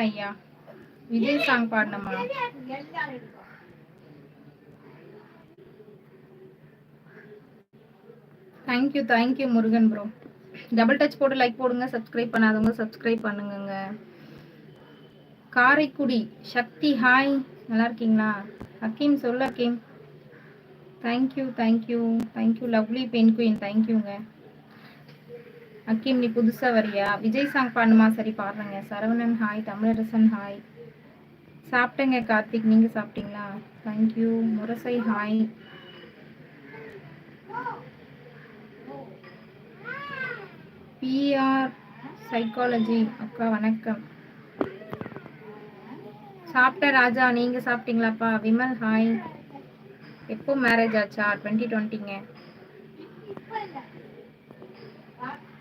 ஐயா Vijay song பாடணுமா? Thank you thank you Murugan bro double touch போட்டு like போடுங்க subscribe பண்ணாதவங்க சப்ஸ்கிரைப் பண்ணுங்கங்க. காரைக்குடி சக்தி ஹாய் நல்லா இருக்கீங்களா? அக்கீம் சொல்ல Hakeem. Thank you thank you thank you lovely pen queen தேங்க்யூங்க அக்கீம் நீ புதுசா வரியா? விஜய் சாங் பாடணுமா? சரி பாடுறேங்க. சரவணன் ஹாய் தமிழரசன் ஹாய் சாப்பிட்டேங்க கார்த்திக். நீங்க சாப்பிட்டீங்களா? Thank you Murasai hi PR psychology அக்கா வணக்கம். சாப்பிட்ட ராஜா நீங்க சாப்பிட்டீங்களாப்பா? விமல் ஹாய் எப்போ மேரேஜ் ஆச்சா? Twenty டுவெண்ட்டிங்க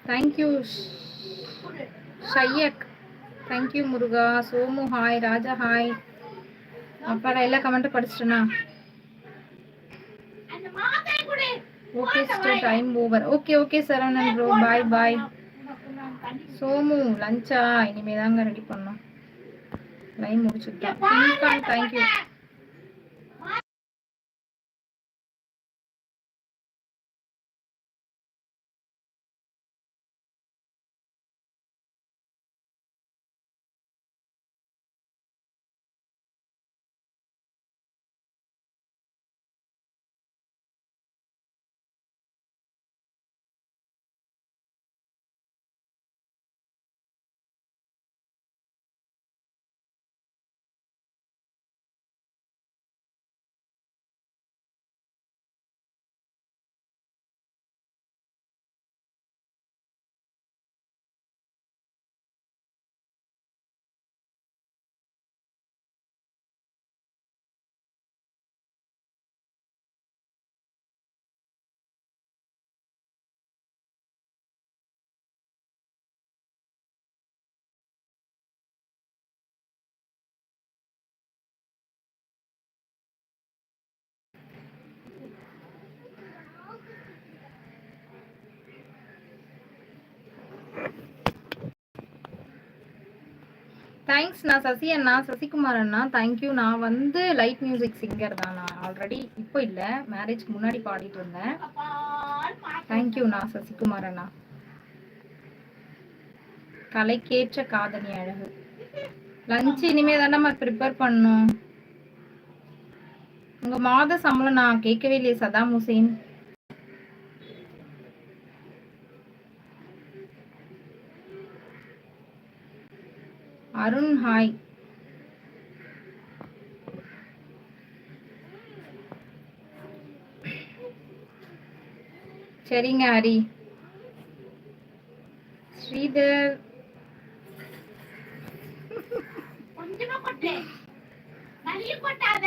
thank you Shaiyak thank you Muruga Somu hi Raja hi அப்பாடா எல்லா கமெண்ட்டும் படிச்சிட்டேனா? Okay sister time over okay okay Saravanan bro bye bye Somu லஞ்சா இனிமே தாங்க ரெடி பண்ணோம் லைன் முடிச்சுட்டேன் தேங்க்யூ தேங்க்ஸ் நான் சசி அண்ணா சசிகுமார் அண்ணா தேங்க்யூ நான் வந்து லைட் மியூசிக் சிங்கர் தான் நான் ஆல்ரெடி இப்போ இல்லை மேரேஜ்க்கு முன்னாடி பாடிட்டு இருந்தேன். தேங்க்யூ நான் சசிகுமார் அண்ணா கலைக்கேற்ற காதணி அழகு. லஞ்ச் இனிமே தானே ப்ரிப்பேர் பண்ணும் உங்கள் மாத சம்பளம் நான் கேட்கவே இல்லையே சதாம் ஹுசேன். அருண் ஹாய். சரிங்க ஹரி. ஸ்ரீதர். கொஞ்சமா கொட்டு மல்லி கொட்டாத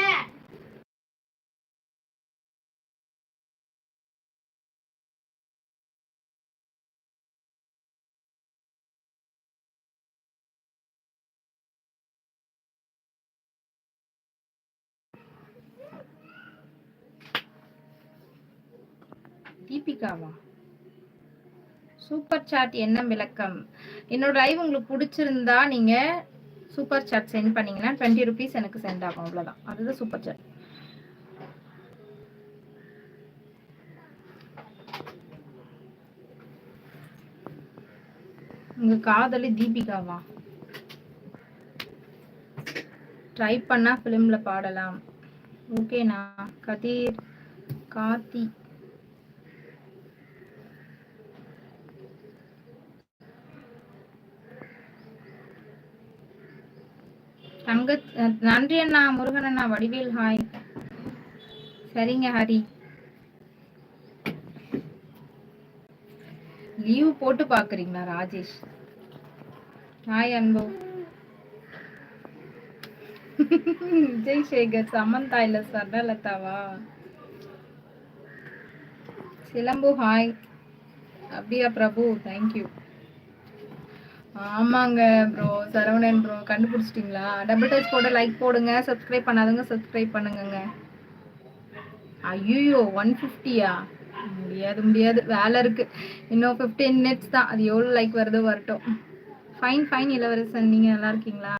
தீபிகாவா? சூப்பர் சாட் என்ன விளக்கம்? என்னோட லைவ் உங்களுக்கு பிடிச்சிருந்தா நீங்க சூப்பர் சாட் சென்ட் பண்ணீங்கன்னா டுவெண்ட்டி ருபீஸ் எனக்கு சென்ட் ஆகும் அவ்வளவுதான். அதுதான் சூப்பர் சாட் உங்க காதலி தீபிகாவா? ட்ரை பண்ணா ஃபிலிம்ல பாடலாம். ஓகேண்ணா கதிர் கார்த்தி. தங்க நன்றி அண்ணா முருகன் அண்ணா வடிவேல் ஹாய். சரிங்க ஹரி. லீவ் போட்டு பாக்குறீங்களா ராஜேஷ்? ஹாய் அன்பு. விஜய் சேகர் சமந்தா இல்ல சர்ணலதாவா சிலம்பு ஹாய். அப்படியா பிரபு தேங்க்யூ ஆமாங்க ப்ரோ சரவணன் ப்ரோ கண்டுபிடிச்சிட்டிங்களா? டபுள் டச் போட்டு லைக் போடுங்க. சப்ஸ்கிரைப் பண்ணாதவங்க சப்ஸ்கிரைப் பண்ணுங்கங்க. ஐயோ ஒன் ஃபிஃப்டியா முடியாது முடியாது. வேலை இருக்கு. இன்னும் ஃபிஃப்டீன் மினிட்ஸ் தான். அது எவ்வளோ லைக் வருதோ வரட்டும். ஃபைன் ஃபைன் இளவரசன். நீங்கள் நல்லா இருக்கீங்களா?